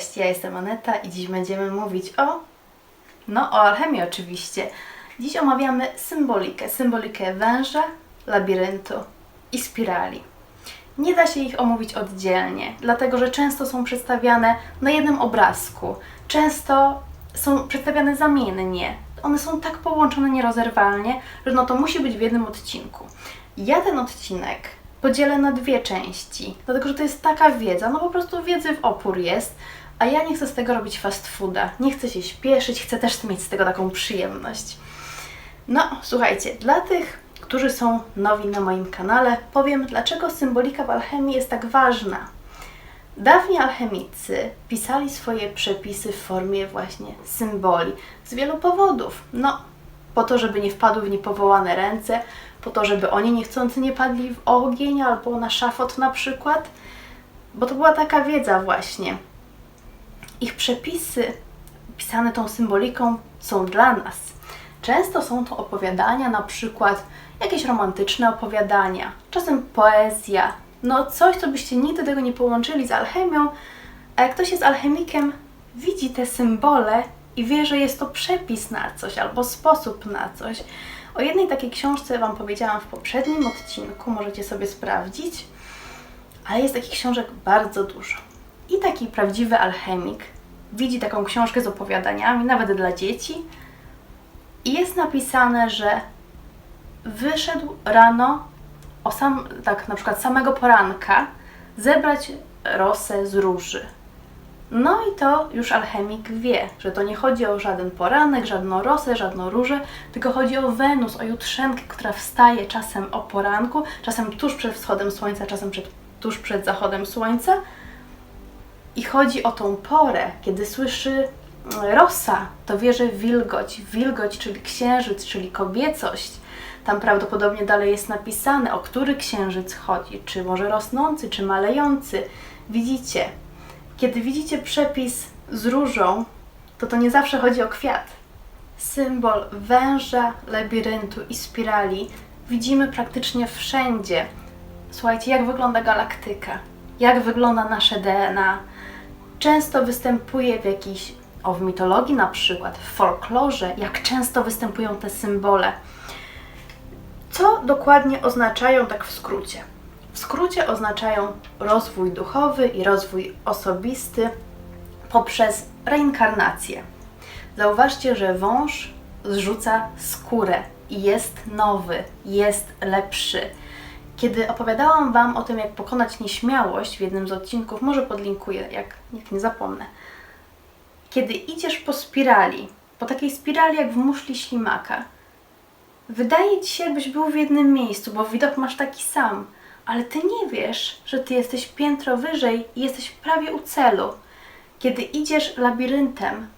Cześć, ja jestem Aneta i dziś będziemy mówić o... No, o alchemii oczywiście. Dziś omawiamy symbolikę. Symbolikę węża, labiryntu i spirali. Nie da się ich omówić oddzielnie, dlatego że często są przedstawiane na jednym obrazku. Często są przedstawiane zamiennie. One są tak połączone nierozerwalnie, że no to musi być w jednym odcinku. Ja ten odcinek podzielę na dwie części, dlatego że to jest taka wiedza, no po prostu wiedzy w opór jest, a ja nie chcę z tego robić fast fooda, nie chcę się śpieszyć, chcę też mieć z tego taką przyjemność. No, słuchajcie, dla tych, którzy są nowi na moim kanale, powiem, dlaczego symbolika w alchemii jest tak ważna. Dawni alchemicy pisali swoje przepisy w formie właśnie symboli z wielu powodów. No, po to, żeby nie wpadły w niepowołane ręce, po to, żeby oni niechcący nie padli w ogień albo na szafot na przykład, bo to była taka wiedza właśnie. Ich przepisy pisane tą symboliką są dla nas. Często są to opowiadania, na przykład jakieś romantyczne opowiadania, czasem poezja, no coś, co byście nigdy tego nie połączyli z alchemią, a jak ktoś jest alchemikiem, widzi te symbole i wie, że jest to przepis na coś albo sposób na coś. O jednej takiej książce Wam powiedziałam w poprzednim odcinku, możecie sobie sprawdzić, ale jest takich książek bardzo dużo. I taki prawdziwy alchemik widzi taką książkę z opowiadaniami, nawet dla dzieci, i jest napisane, że wyszedł rano, o sam, tak na przykład samego poranka, zebrać rosę z róży. No i to już alchemik wie, że to nie chodzi o żaden poranek, żadną rosę, żadną różę, tylko chodzi o Wenus, o jutrzenkę, która wstaje czasem o poranku, czasem tuż przed wschodem słońca, czasem przed, tuż przed zachodem słońca. I chodzi o tą porę, kiedy słyszy mm, rosa, to wie, że wilgoć, wilgoć, czyli księżyc, czyli kobiecość. Tam prawdopodobnie dalej jest napisane, o który księżyc chodzi, czy może rosnący, czy malejący. Widzicie, kiedy widzicie przepis z różą, to to nie zawsze chodzi o kwiat. Symbol węża, labiryntu i spirali widzimy praktycznie wszędzie. Słuchajcie, jak wygląda galaktyka, jak wygląda nasze DNA. Często występuje w jakiejś, o w mitologii na przykład, w folklorze, jak często występują te symbole. Co dokładnie oznaczają tak w skrócie? W skrócie oznaczają rozwój duchowy i rozwój osobisty poprzez reinkarnację. Zauważcie, że wąż zrzuca skórę i jest nowy, jest lepszy. Kiedy opowiadałam Wam o tym, jak pokonać nieśmiałość w jednym z odcinków, może podlinkuję, jak nikt nie zapomnę. Kiedy idziesz po spirali, po takiej spirali jak w muszli ślimaka, wydaje Ci się, jakbyś był w jednym miejscu, bo widok masz taki sam – ale ty nie wiesz, że ty jesteś piętro wyżej i jesteś prawie u celu. Kiedy idziesz labiryntem,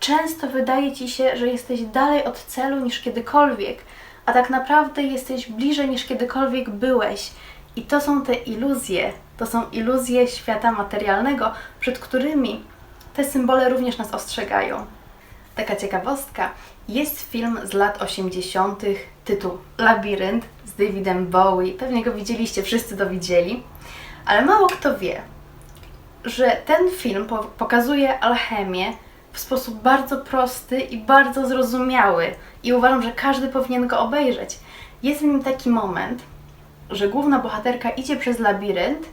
często wydaje ci się, że jesteś dalej od celu niż kiedykolwiek, a tak naprawdę jesteś bliżej niż kiedykolwiek byłeś. I to są te iluzje, to są iluzje świata materialnego, przed którymi te symbole również nas ostrzegają. Taka ciekawostka, jest film z lat 80., tytuł Labirynt z Davidem Bowie. Pewnie go widzieliście, wszyscy to widzieli. Ale mało kto wie, że ten film po pokazuje alchemię w sposób bardzo prosty i bardzo zrozumiały. I uważam, że każdy powinien go obejrzeć. Jest w nim taki moment, że główna bohaterka idzie przez labirynt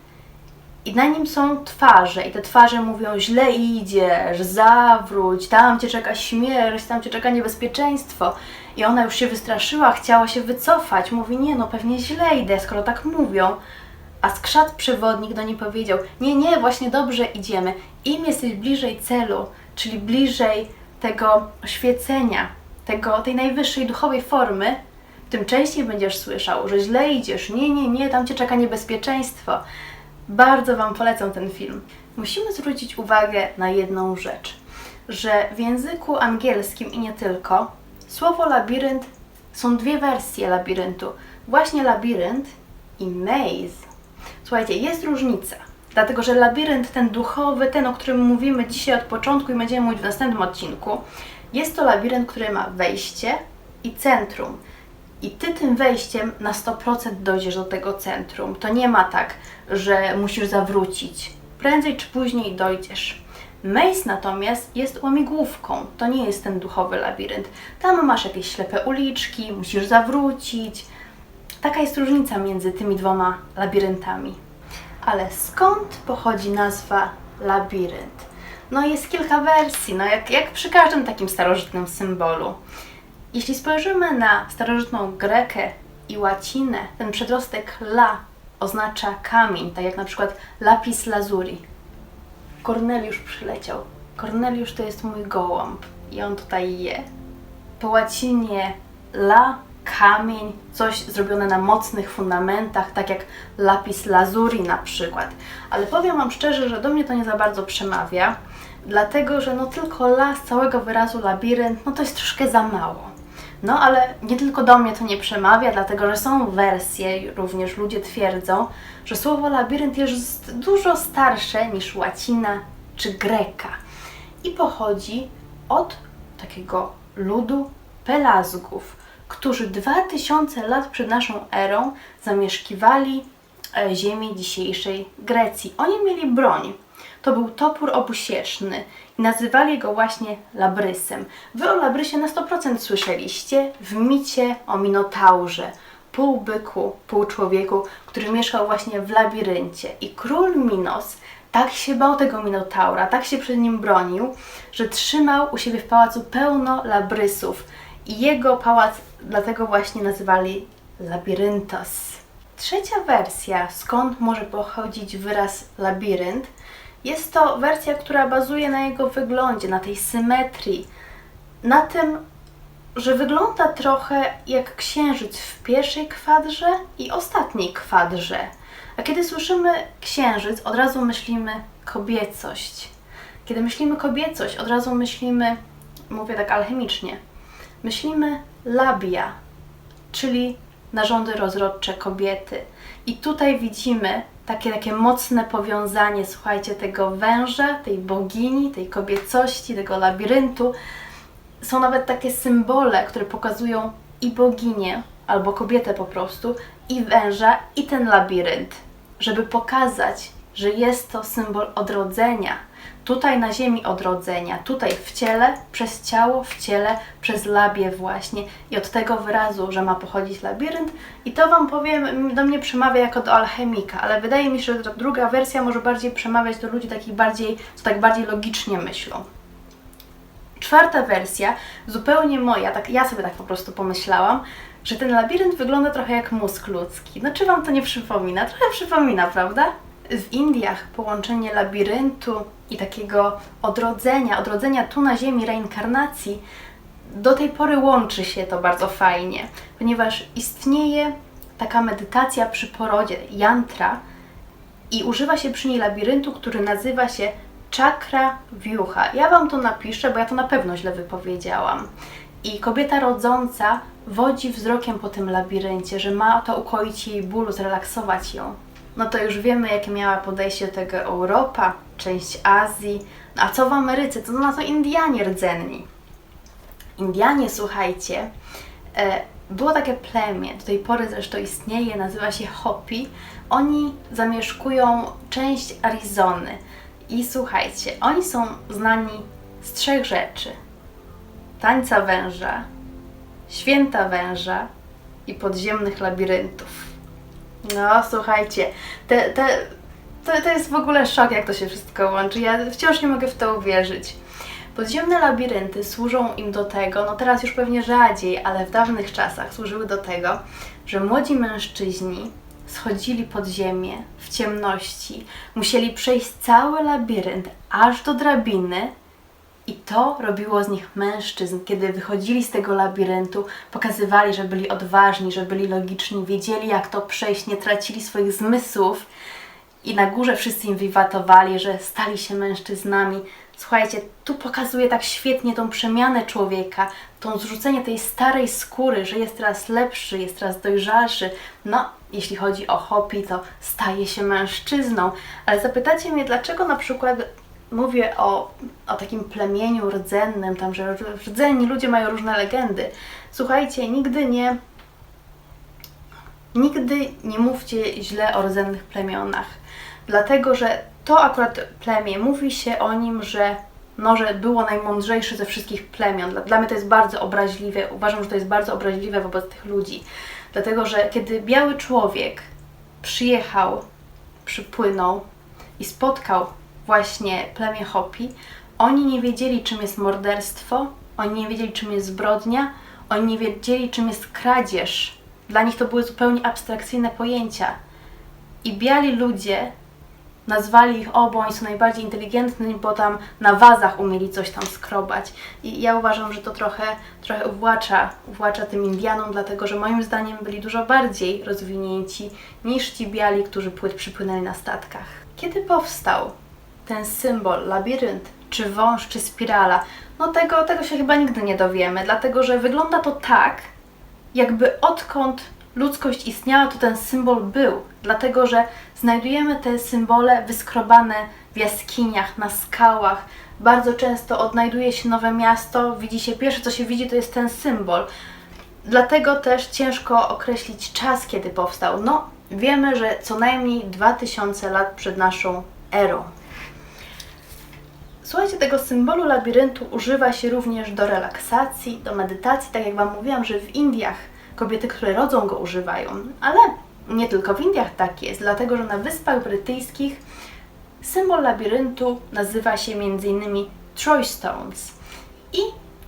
i na nim są twarze i te twarze mówią źle idziesz, zawróć, tam cię czeka śmierć, tam cię czeka niebezpieczeństwo. I ona już się wystraszyła, chciała się wycofać. Mówi, nie no, pewnie źle idę, skoro tak mówią. A skrzat przewodnik do niej powiedział, nie, nie, właśnie dobrze idziemy. Im jesteś bliżej celu, czyli bliżej tego oświecenia, tego, tej najwyższej duchowej formy, tym częściej będziesz słyszał, że źle idziesz, nie, nie, nie, tam cię czeka niebezpieczeństwo. Bardzo Wam polecam ten film. Musimy zwrócić uwagę na jedną rzecz, że w języku angielskim i nie tylko słowo labirynt są dwie wersje labiryntu. Właśnie labirynt i maze. Słuchajcie, jest różnica. Dlatego, że labirynt, ten duchowy, ten, o którym mówimy dzisiaj od początku i będziemy mówić w następnym odcinku, jest to labirynt, który ma wejście i centrum. I ty tym wejściem na 100% dojdziesz do tego centrum. To nie ma tak, że musisz zawrócić. Prędzej czy później dojdziesz. Maze natomiast jest łamigłówką, to nie jest ten duchowy labirynt. Tam masz jakieś ślepe uliczki, musisz zawrócić. Taka jest różnica między tymi dwoma labiryntami. Ale skąd pochodzi nazwa labirynt? No jest kilka wersji, no jak, jak przy każdym takim starożytnym symbolu. Jeśli spojrzymy na starożytną grekę i łacinę, ten przedrostek la oznacza kamień, tak jak na przykład lapis lazuli. Korneliusz przyleciał. Korneliusz to jest mój gołąb i on tutaj je. Po łacinie la, kamień, coś zrobione na mocnych fundamentach, tak jak lapis lazuli na przykład. Ale powiem Wam szczerze, że do mnie to nie za bardzo przemawia, dlatego że no tylko la z całego wyrazu labirynt, no to jest troszkę za mało. No ale nie tylko do mnie to nie przemawia, dlatego że są wersje, również ludzie twierdzą, że słowo labirynt jest dużo starsze niż łacina czy greka i pochodzi od takiego ludu Pelazgów, którzy 2000 lat przed naszą erą zamieszkiwali e, ziemię dzisiejszej Grecji. Oni mieli broń. To był topór obusieczny i nazywali go właśnie labrysem. Wy o labrysie na 100% słyszeliście w micie o Minotaurze, pół byku, pół człowieku, który mieszkał właśnie w labiryncie. I król Minos tak się bał tego Minotaura, tak się przed nim bronił, że trzymał u siebie w pałacu pełno labrysów. I jego pałac dlatego właśnie nazywali Labiryntos. Trzecia wersja, skąd może pochodzić wyraz labirynt, jest to wersja, która bazuje na jego wyglądzie, na tej symetrii, na tym, że wygląda trochę jak księżyc w pierwszej kwadrze i ostatniej kwadrze. A kiedy słyszymy księżyc, od razu myślimy kobiecość. Kiedy myślimy kobiecość, od razu myślimy, mówię tak alchemicznie, myślimy labia, czyli narządy rozrodcze kobiety. I tutaj widzimy takie, takie mocne powiązanie, słuchajcie, tego węża, tej bogini, tej kobiecości, tego labiryntu. Są nawet takie symbole, które pokazują i boginię, albo kobietę po prostu, i węża, i ten labirynt, żeby pokazać, że jest to symbol odrodzenia. Tutaj na ziemi odrodzenia, tutaj w ciele, przez ciało, w ciele, przez labie właśnie. I od tego wyrazu, że ma pochodzić labirynt. I to Wam powiem, do mnie przemawia jako do alchemika, ale wydaje mi się, że druga wersja może bardziej przemawiać do ludzi takich bardziej, co tak bardziej logicznie myślą. Czwarta wersja, zupełnie moja, tak ja sobie tak po prostu pomyślałam, że ten labirynt wygląda trochę jak mózg ludzki. No czy Wam to nie przypomina? Trochę przypomina, prawda? W Indiach połączenie labiryntu i takiego odrodzenia, odrodzenia tu na Ziemi, reinkarnacji, do tej pory łączy się to bardzo fajnie, ponieważ istnieje taka medytacja przy porodzie, yantra, i używa się przy niej labiryntu, który nazywa się czakra wiucha. Ja Wam to napiszę, bo ja to na pewno źle wypowiedziałam. I kobieta rodząca wodzi wzrokiem po tym labiryncie, że ma to ukoić jej bólu, zrelaksować ją. No to już wiemy, jakie miała podejście do tego Europa, część Azji. No a co w Ameryce? To na to Indianie rdzenni. Indianie, słuchajcie, e, było takie plemię, do tej pory zresztą istnieje, nazywa się Hopi. Oni zamieszkują część Arizony. I słuchajcie, oni są znani z trzech rzeczy: tańca węża, święta węża i podziemnych labiryntów. No, słuchajcie, te, te, to, to jest w ogóle szok, jak to się wszystko łączy. Ja wciąż nie mogę w to uwierzyć. Podziemne labirynty służą im do tego, no teraz już pewnie rzadziej, ale w dawnych czasach służyły do tego, że młodzi mężczyźni schodzili pod ziemię w ciemności, musieli przejść cały labirynt aż do drabiny i to robiło z nich mężczyzn. Kiedy wychodzili z tego labiryntu, pokazywali, że byli odważni, że byli logiczni, wiedzieli jak to przejść, nie tracili swoich zmysłów i na górze wszyscy im wiwatowali, że stali się mężczyznami. Słuchajcie, tu pokazuje tak świetnie tą przemianę człowieka, to zrzucenie tej starej skóry, że jest teraz lepszy, jest teraz dojrzalszy. No, jeśli chodzi o Hopi, to staje się mężczyzną. Ale zapytacie mnie, dlaczego na przykład mówię o, o takim plemieniu rdzennym, tam, że rdzenni ludzie mają różne legendy. Słuchajcie, nigdy nie Nigdy nie mówcie źle o rdzennych plemionach, dlatego że to akurat plemię, mówi się o nim, że no, że było najmądrzejsze ze wszystkich plemion. Dla, dla mnie to jest bardzo obraźliwe. Uważam, że to jest bardzo obraźliwe wobec tych ludzi. Dlatego, że kiedy biały człowiek przyjechał, przypłynął i spotkał właśnie plemię Hopi, oni nie wiedzieli, czym jest morderstwo, oni nie wiedzieli, czym jest zbrodnia, oni nie wiedzieli, czym jest kradzież. Dla nich to były zupełnie abstrakcyjne pojęcia. I biali ludzie nazwali ich o, bo oni są najbardziej inteligentni, bo tam na wazach umieli coś tam skrobać. I ja uważam, że to trochę, trochę uwłacza, uwłacza tym Indianom, dlatego że moim zdaniem byli dużo bardziej rozwinięci niż ci biali, którzy płyt przypłynęli na statkach. Kiedy powstał ten symbol, labirynt, czy wąż, czy spirala, no tego, tego się chyba nigdy nie dowiemy, dlatego że wygląda to tak, jakby odkąd ludzkość istniała, to ten symbol był, dlatego że znajdujemy te symbole wyskrobane w jaskiniach, na skałach. Bardzo często odnajduje się nowe miasto, widzi się, pierwsze co się widzi to jest ten symbol. Dlatego też ciężko określić czas, kiedy powstał. No, wiemy, że co najmniej 2000 lat przed naszą erą. Słuchajcie, tego symbolu labiryntu używa się również do relaksacji, do medytacji. Tak jak Wam mówiłam, że w Indiach kobiety, które rodzą go używają, ale nie tylko w Indiach tak jest, dlatego że na Wyspach Brytyjskich symbol labiryntu nazywa się m.in. Troy Stones. I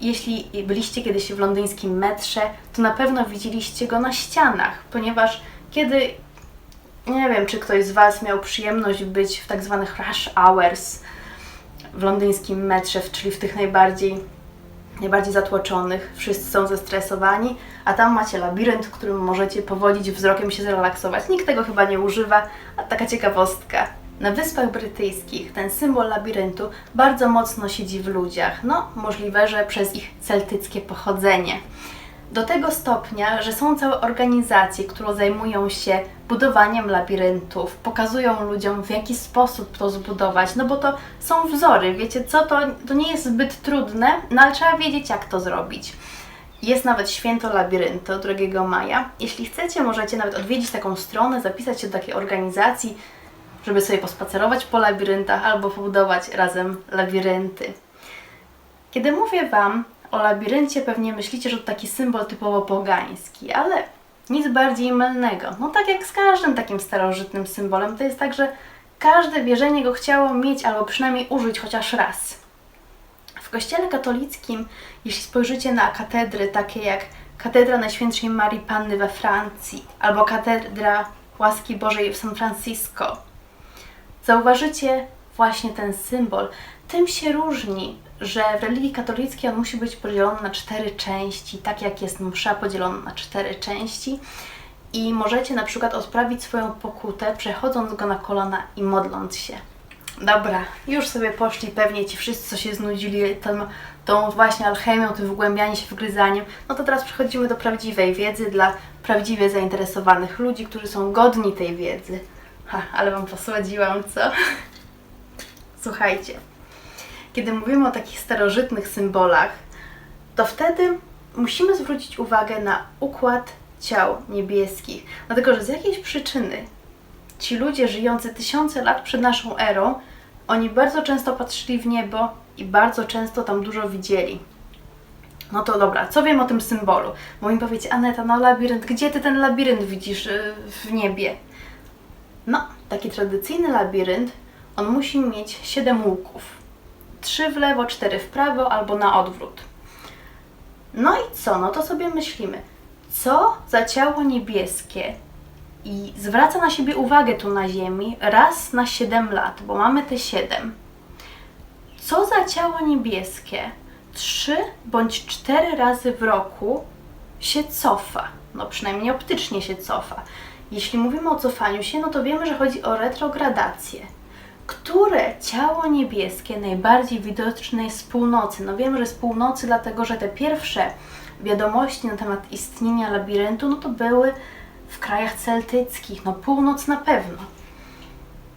jeśli byliście kiedyś w londyńskim metrze, to na pewno widzieliście go na ścianach, ponieważ kiedy nie wiem, czy ktoś z Was miał przyjemność być w tak zwanych rush hours w londyńskim metrze, czyli w tych najbardziej najbardziej zatłoczonych, wszyscy są zestresowani, a tam macie labirynt, w którym możecie powodzić wzrokiem się zrelaksować. Nikt tego chyba nie używa, a taka ciekawostka. Na Wyspach Brytyjskich ten symbol labiryntu bardzo mocno siedzi w ludziach. No, możliwe, że przez ich celtyckie pochodzenie do tego stopnia, że są całe organizacje, które zajmują się budowaniem labiryntów, pokazują ludziom w jaki sposób to zbudować, no bo to są wzory, wiecie co, to, to nie jest zbyt trudne, no ale trzeba wiedzieć jak to zrobić. Jest nawet święto labiryntu 2 maja. Jeśli chcecie, możecie nawet odwiedzić taką stronę, zapisać się do takiej organizacji, żeby sobie pospacerować po labiryntach albo pobudować razem labirynty. Kiedy mówię Wam o labiryncie pewnie myślicie, że to taki symbol typowo pogański, ale nic bardziej mylnego. No tak jak z każdym takim starożytnym symbolem, to jest tak, że każde wierzenie go chciało mieć albo przynajmniej użyć chociaż raz. W kościele katolickim, jeśli spojrzycie na katedry takie jak katedra Najświętszej Marii Panny we Francji albo katedra Łaski Bożej w San Francisco, zauważycie właśnie ten symbol. Tym się różni że w religii katolickiej on musi być podzielony na cztery części, tak jak jest msza podzielona na cztery części. I możecie na przykład odprawić swoją pokutę, przechodząc go na kolana i modląc się. Dobra, już sobie poszli pewnie ci wszyscy, co się znudzili tą, właśnie alchemią, tym wgłębianiem się, wgryzaniem. No to teraz przechodzimy do prawdziwej wiedzy dla prawdziwie zainteresowanych ludzi, którzy są godni tej wiedzy. Ha, ale Wam posładziłam, co? Słuchajcie, kiedy mówimy o takich starożytnych symbolach, to wtedy musimy zwrócić uwagę na układ ciał niebieskich. Dlatego, że z jakiejś przyczyny ci ludzie żyjący tysiące lat przed naszą erą, oni bardzo często patrzyli w niebo i bardzo często tam dużo widzieli. No to dobra, co wiem o tym symbolu? Bo mi powiecie, Aneta, no labirynt, gdzie ty ten labirynt widzisz y, w niebie? No, taki tradycyjny labirynt, on musi mieć siedem łuków. Trzy w lewo, cztery w prawo albo na odwrót. No i co? No to sobie myślimy, co za ciało niebieskie i zwraca na siebie uwagę tu na Ziemi raz na 7 lat, bo mamy te 7. Co za ciało niebieskie trzy bądź cztery razy w roku się cofa? No przynajmniej optycznie się cofa. Jeśli mówimy o cofaniu się, no to wiemy, że chodzi o retrogradację które ciało niebieskie najbardziej widoczne jest z północy? No wiemy, że z północy, dlatego że te pierwsze wiadomości na temat istnienia labiryntu, no to były w krajach celtyckich, no północ na pewno.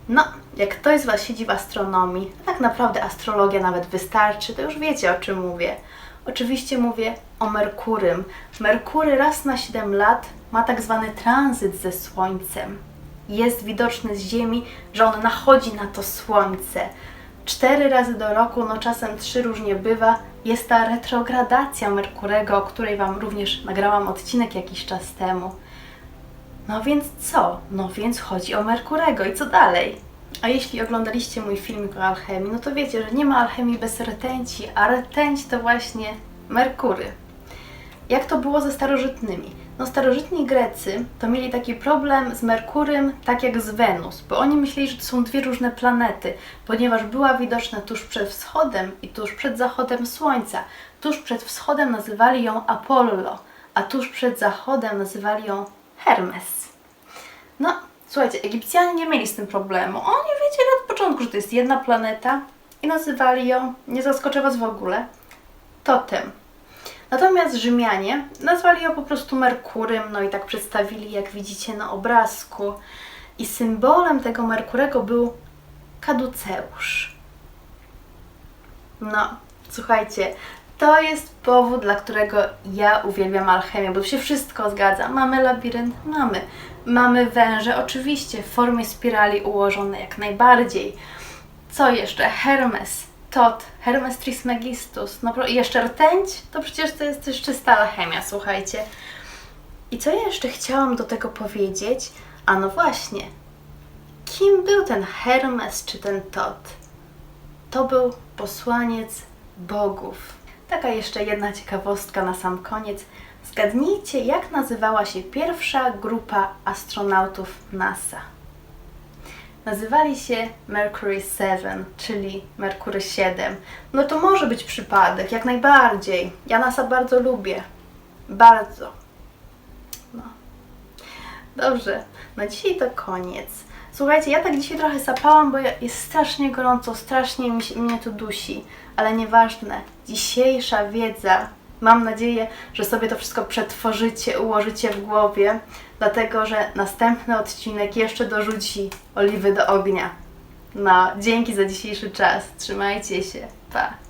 No, jak ktoś z Was siedzi w astronomii, tak naprawdę astrologia nawet wystarczy, to już wiecie o czym mówię. Oczywiście mówię o Merkurym. Merkury raz na 7 lat ma tak zwany tranzyt ze Słońcem jest widoczny z Ziemi, że on nachodzi na to Słońce. Cztery razy do roku, no czasem trzy różnie bywa, jest ta retrogradacja Merkurego, o której Wam również nagrałam odcinek jakiś czas temu. No więc co? No więc chodzi o Merkurego i co dalej? A jeśli oglądaliście mój filmik o alchemii, no to wiecie, że nie ma alchemii bez rtęci, a rtęć to właśnie Merkury. Jak to było ze starożytnymi? No starożytni Grecy to mieli taki problem z Merkurym, tak jak z Wenus, bo oni myśleli, że to są dwie różne planety, ponieważ była widoczna tuż przed wschodem i tuż przed zachodem Słońca. Tuż przed wschodem nazywali ją Apollo, a tuż przed zachodem nazywali ją Hermes. No, słuchajcie, Egipcjanie nie mieli z tym problemu. Oni wiedzieli od początku, że to jest jedna planeta i nazywali ją, nie zaskoczę Was w ogóle, Totem. Natomiast Rzymianie nazwali ją po prostu Merkurym, no i tak przedstawili, jak widzicie na obrazku. I symbolem tego Merkurego był kaduceusz. No, słuchajcie, to jest powód, dla którego ja uwielbiam alchemię, bo tu się wszystko zgadza. Mamy labirynt? Mamy. Mamy węże, oczywiście, w formie spirali ułożone jak najbardziej. Co jeszcze? Hermes, Tot, Hermes Trismegistus, no i jeszcze rtęć? To przecież to jest też czysta alchemia, słuchajcie. I co ja jeszcze chciałam do tego powiedzieć? A no właśnie, kim był ten Hermes czy ten Tot? To był posłaniec bogów. Taka jeszcze jedna ciekawostka na sam koniec. Zgadnijcie, jak nazywała się pierwsza grupa astronautów NASA. Nazywali się Mercury 7, czyli Merkury 7. No to może być przypadek, jak najbardziej. Ja NASA bardzo lubię. Bardzo. No. Dobrze, na dzisiaj to koniec. Słuchajcie, ja tak dzisiaj trochę sapałam, bo jest strasznie gorąco, strasznie mi się, mnie to dusi, ale nieważne. Dzisiejsza wiedza, mam nadzieję, że sobie to wszystko przetworzycie, ułożycie w głowie, dlatego że następny odcinek jeszcze dorzuci oliwy do ognia. No, dzięki za dzisiejszy czas. Trzymajcie się. Pa.